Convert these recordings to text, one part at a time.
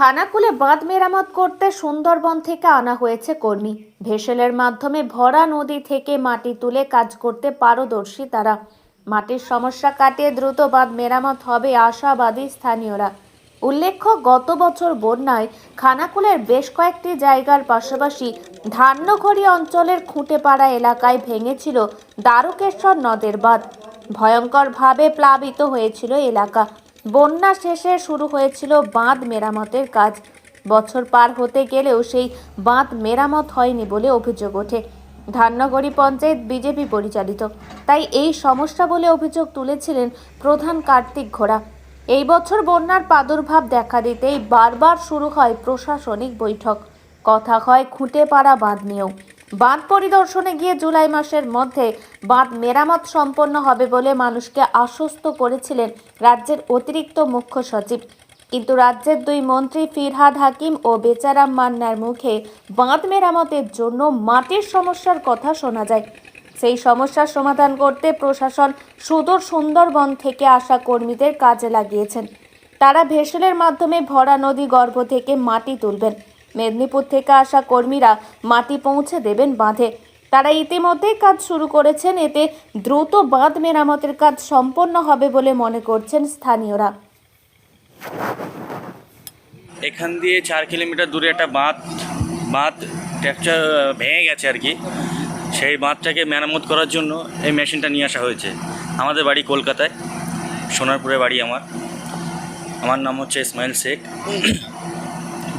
খানাকুলে বাঁধ মেরামত করতে সুন্দরবন থেকে আনা হয়েছে কর্মী। ভেসেলের মাধ্যমে ভরা নদী থেকে মাটি তুলে কাজ করতে পারদর্শী তারা। মাটির সমস্যা কাটিয়ে দ্রুত বাঁধ মেরামত হবে আশাবাদী স্থানীয়রা। উল্লেখ্য, গত বছর বন্যায় খানাকুলের বেশ কয়েকটি জায়গার পাশাপাশি ধান্যঘড়ি অঞ্চলের খুঁটেপাড়া এলাকায় ভেঙেছিল দ্বারকেশ্বর নদের বাঁধ। ভয়ঙ্করভাবে প্লাবিত হয়েছিল এলাকা। বন্যা শেষে শুরু হয়েছিল বাঁধ মেরামতের কাজ। বছর পার হতে গেলেও সেই বাঁধ মেরামত হয়নি বলে অভিযোগ ওঠে। ধান্যগড়ি পঞ্চায়েত বিজেপি পরিচালিত। তাই এই সমস্যা বলে অভিযোগ তুলেছিলেন প্রধান কার্তিক ঘোড়া। এই বছর বন্যার প্রাদুর্ভাব দেখা দিতেই বারবার শুরু হয় প্রশাসনিক বৈঠক। কথা হয় খুঁটে পাড়া বাঁধ নিয়েও। বাঁধ পরিদর্শনে গিয়ে জুলাই মাসের মধ্যে বাঁধ মেরামত সম্পন্ন হবে বলে মানুষকে আশ্বস্ত করেছিলেন রাজ্যের অতিরিক্ত মুখ্য সচিব। কিন্তু রাজ্যের দুই মন্ত্রী ফিরহাদ হাকিম ও বেচারাম মান্নার মুখে বাঁধ মেরামতের জন্য মাটির সমস্যার কথা শোনা যায়। সেই সমস্যার সমাধান করতে প্রশাসন সুদূর সুন্দরবন থেকে আসা কর্মীদের কাজে লাগিয়েছেন। তারা ভেসেলের মাধ্যমে ভরা নদী গর্ভ থেকে মাটি তুলবেন। মেদিনীপুর থেকে আসা কর্মীরা মাটি পৌঁছে দেবেন বাঁধে। তারা ইতিমধ্যেই কাজ শুরু করেছেন, এতে দ্রুত বাঁধ মেরামতের কাজ সম্পন্ন হবে বলে মনে করছেন স্থানীয়রা। এখান দিয়ে চার কিলোমিটার দূরে একটা বাঁধ বাঁধ ট্র্যাকচার ভেঙে গেছে আর কি। সেই বাঁধটাকে মেরামত করার জন্য এই মেশিনটা নিয়ে আসা হয়েছে। আমাদের বাড়ি কলকাতায়, সোনারপুরে বাড়ি আমার। আমার নাম হচ্ছে ইসমাইল শেখ।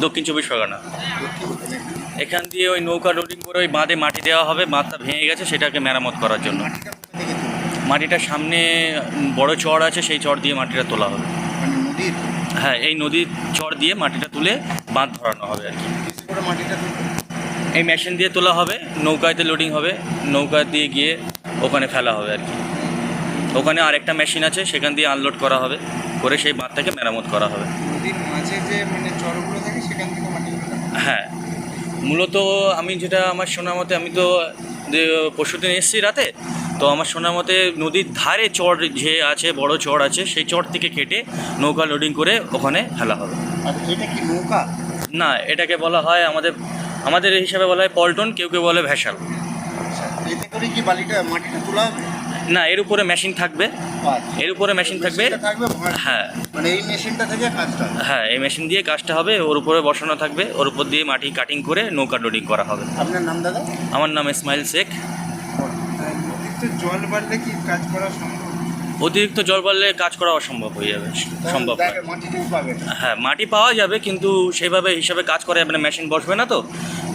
দক্ষিণ চব্বিশ পরগনা। এখান দিয়ে ওই নৌকা লোডিং করে ওই বাঁধে মাটি দেওয়া হবে বাঁধটা ভেঙে গেছে সেটাকে মেরামত করার জন্য। মাটিটা সামনে বড় চড় আছে সেই চড় দিয়ে মাটিটা তোলা হবে। মানে হ্যাঁ এই নদীর চর দিয়ে মাটিটা তুলে বাঁধ ধরানো হবে আর কি? এই মেশিন দিয়ে তোলা হবে নৌকাতে লোডিং হবে নৌকা দিয়ে গিয়ে ওখানে ফেলা হবে আর কি। ওখানে আরেকটা মেশিন আছে সেখান দিয়ে আনলোড করা হবে করে সেই বাঁধটাকে মেরামত করা হবে। নদীর মাঝে যে মানে চরগুলো থাকে সেখান থেকে মাটিগুলো নামে। হ্যাঁ। মূলত আমি যেটা আমার শোনা মতে আমি তো পরশুদিন এসেছি রাতে তো আমার শোনা মতে নদীর ধারে চর যে আছে বড় চর আছে সেই চর থেকে কেটে নৌকা লোডিং করে ওখানে ফেলা হবে। এটা কি নৌকা? না এটাকে বলা হয় আমাদের আমাদের হিসাবে বলা হয় পল্টন কেউ কেউ বলে ভ্যাসাল আচ্ছা, এতে করে কি বালিটা মাটিটা তোলা হবে? না এর উপরে মেশিন থাকবে। আচ্ছা। এর উপরে মেশিন থাকবে। হ্যাঁ। মানে এই মেশিনটা থেকে কাজটা হ্যাঁ এই মেশিন দিয়ে কাজটা হবে ওর উপরে বসানো থাকবে ওর উপর দিয়ে মাটি কাটিং করে নৌকা লোডিং করা হবে। আপনার নাম দাদা? আমার নাম ইসমাইল শেখ। জল বাড়লে কি কাজ করা সম্ভব? অতিরিক্ত জল বাড়লে কাজ করা অসম্ভব হয়ে যাবে সম্ভব। হ্যাঁ মাটি পাওয়া যাবে কিন্তু সেইভাবে হিসাবে কাজ করা যাবে না মেশিন বসবে না তো।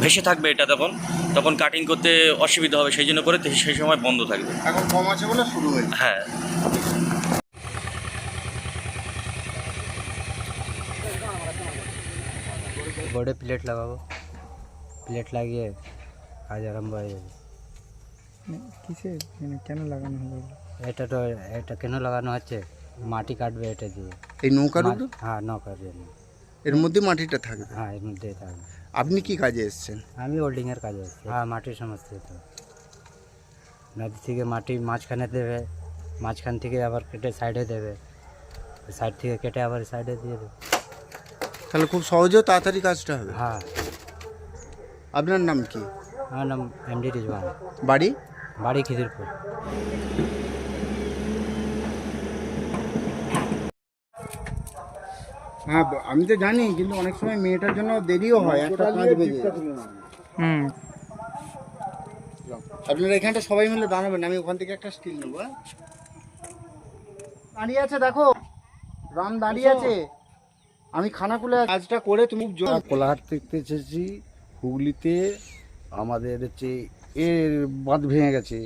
ভেসে থাকবে এটা তখন তখন কাটিং করতে অসুবিধা হবে সেই জন্য করে সেই সময় বন্ধ থাকবে। এখন কম আছে বলে শুরু হয়েছে। হ্যাঁ। বোর্ডে প্লেট লাগাবো। প্লেট লাগিয়ে কাজ আরম্ভ হয়ে যাবে। কিসে? মানে কেন লাগানো হলো এটা তো এটা কেন লাগানো হচ্ছে? মাটি কাটবে এটা দিয়ে। এই নৌকার হ্যাঁ নৌকার জন্য। এর মধ্যে মাটিটা থাকবে? হ্যাঁ এর মধ্যেই থাকবে। আপনি কি কাজে এসেছেন? আমি হোল্ডিংয়ের কাজে আছি হ্যাঁ মাটির সমস্যা তো। নদী থেকে মাটি মাঝখানে দেবে মাঝখান থেকে আবার কেটে সাইডে দেবে। সাইড থেকে কেটে আবার সাইডে দিয়ে দেবে। তাহলে খুব সহজেও তাড়াতাড়ি কাজটা হবে। হ্যাঁ। আপনার নাম কি? আমার নাম এমডি রিজওয়ান বাড়ি? বাড়ি খিদিরপুর। হ্যাঁ আমি তো জানি কিন্তু অনেক সময় মেয়েটার জন্য দেরিও হয় একটা কাজ বেজে হুম। আপনারা এখানটা সবাই মিলে দাঁড়াবেন আমি ওখান থেকে একটা স্টিল নেব হ্যাঁ? দাঁড়িয়ে আছে দেখো। রাম দাঁড়িয়ে আছে। আমি খানাকুলে কাজটা করে তুমি কোলাহাট থেকে এসেছি হুগলিতে আমাদের হচ্ছে এর বাঁধ ভেঙে গেছে।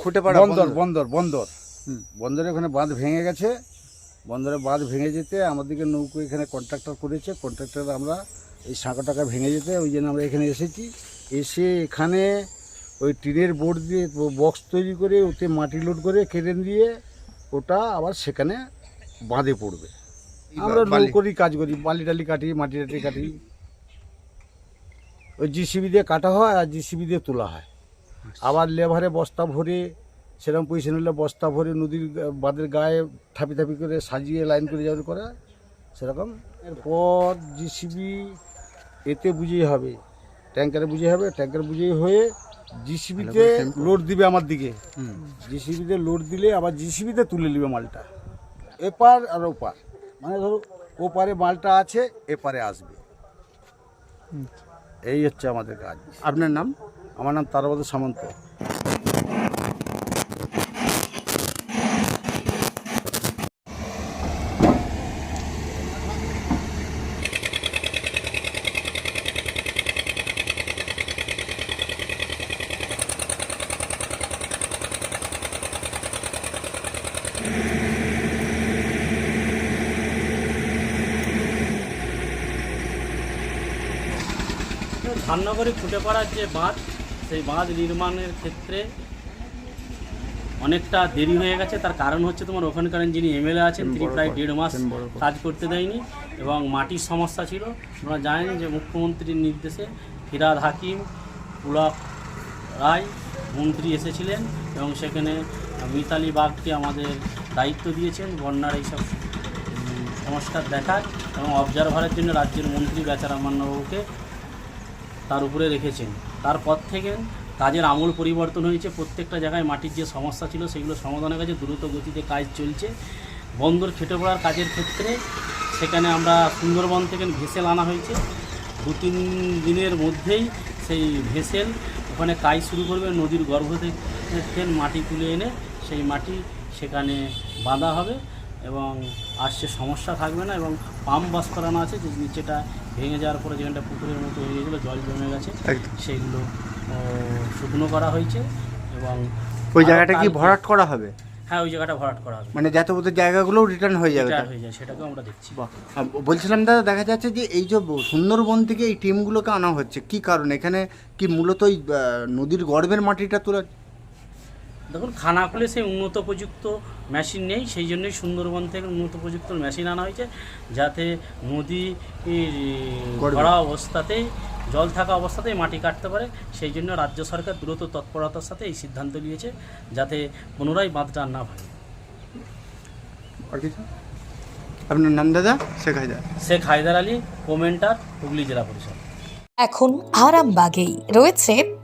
খুঁটে পাড়া বন্দর। বন্দর বন্দর। হুম। বন্দরে ওখানে বাঁধ ভেঙে গেছে। বন্দরে বাঁধ ভেঙে যেতে আমাদেরকে নৌকো এখানে কন্ট্রাক্টর করেছে। কন্ট্রাক্টর আমরা এই সাঁকো টাকা ভেঙে যেতে ওই জন্য আমরা এখানে এসেছি। এসে এখানে ওই টিনের বোর্ড দিয়ে বক্স তৈরি করে ওতে মাটি লোড করে কেরেন দিয়ে ওটা আবার সেখানে বাঁধে পড়বে। আমরা বালি। নৌকোরই কাজ করি বালি টালি কাটি মাটি টাটি কাটি। ওই জিসিবি দিয়ে কাটা হয় আর জিসিবি দিয়ে তোলা হয়। আবার লেভারে বস্তা ভরে সেরকম পয়সা নিলে বস্তা ভরে নদীর বাঁধের গায়ে থাপি থাপি করে সাজিয়ে লাইন করে যাওয়ার করা সেরকম। এরপর জিসিবি এতে বুঝিয়ে হবে ট্যাঙ্কারে বুঝিয়ে হবে ট্যাঙ্কার বুঝিয়ে হয়ে জিসিবিতে লোড দিবে আমার দিকে। জিসিবিতে লোড দিলে আবার জিসিবিতে তুলে নেবে মালটা। এপার আর ওপার। মানে ধরো ওপারে মালটা আছে এপারে আসবে। এই হচ্ছে আমাদের কাজ। আপনার নাম? আমার নাম তারাবাদ সামন্ত। ধাননগরে ফুটে পড়ার যে বাঁধ সেই বাঁধ নির্মাণের ক্ষেত্রে অনেকটা দেরি হয়ে গেছে। তার কারণ হচ্ছে তোমার ওখানকার যিনি এমএলএ আছেন তিনি প্রায় দেড় মাস কাজ করতে দেয়নি এবং মাটির সমস্যা ছিল। আপনারা জানেন যে মুখ্যমন্ত্রীর নির্দেশে ফিরাদ হাকিম পুলক রায় মন্ত্রী এসেছিলেন এবং সেখানে মিতালি বাগকে আমাদের দায়িত্ব দিয়েছেন। বন্যার এইসব সংস্কার দেখার এবং অবজারভারের জন্য রাজ্যের মন্ত্রী বেচারা মান্নাবাবুকে তার উপরে রেখেছেন। তারপর থেকে কাজের আমূল পরিবর্তন হয়েছে। প্রত্যেকটা জায়গায় মাটির যে সমস্যা ছিল, সেগুলো সমাধানের কাজে দ্রুত গতিতে কাজ চলছে। বন্দর খেটে পড়ার কাজের ক্ষেত্রে সেখানে আমরা সুন্দরবন থেকে ভেসেল আনা হয়েছে। দু তিন দিনের মধ্যেই সেই ভেসেল ওখানে কাজ শুরু করবে। নদীর গর্ভ থেকে মাটি তুলে এনে সেই মাটি সেখানে বাঁধা হবে। এবং আসছে সমস্যা থাকবে না এবং পাম্প বাস করানো আছে যে নিচেটা ভেঙে যাওয়ার পরে যেখানটা পুকুরের মতো হয়ে গেছিল জল জমে গেছে। সেগুলো শুকনো করা হয়েছে এবং ওই জায়গাটা কি ভরাট করা হবে? হ্যাঁ ওই জায়গাটা ভরাট করা হবে। মানে যাতে ওদের জায়গাগুলো রিটার্ন হয়ে যাবে। হয়ে যায় সেটাকেও আমরা দেখছি। বলছিলাম দাদা দেখা যাচ্ছে যে এই যে সুন্দরবন থেকে এই টিমগুলোকে আনা হচ্ছে কি কারণ? এখানে কি মূলত ওই নদীর গর্ভের মাটিটা তোলা দেখুন খানাকুলে সেই উন্নত প্রযুক্ত মেশিন নেই সেই জন্যই সুন্দরবন থেকে উন্নত প্রযুক্ত মেশিন আনা হয়েছে যাতে নদী। ভরা অবস্থাতেই জল থাকা অবস্থাতেই মাটি কাটতে পারে। সেই জন্য রাজ্য সরকার দ্রুত তৎপরতার সাথে এই সিদ্ধান্ত নিয়েছে যাতে পুনরায় বাঁধটা না ভাঙে। আপনার নাম দাদা? শেখ হায়দার। শেখ হায়দার আলী কোমেন্টার হুগলি জেলা পরিষদ। এখন আরামবাগেই রয়েছে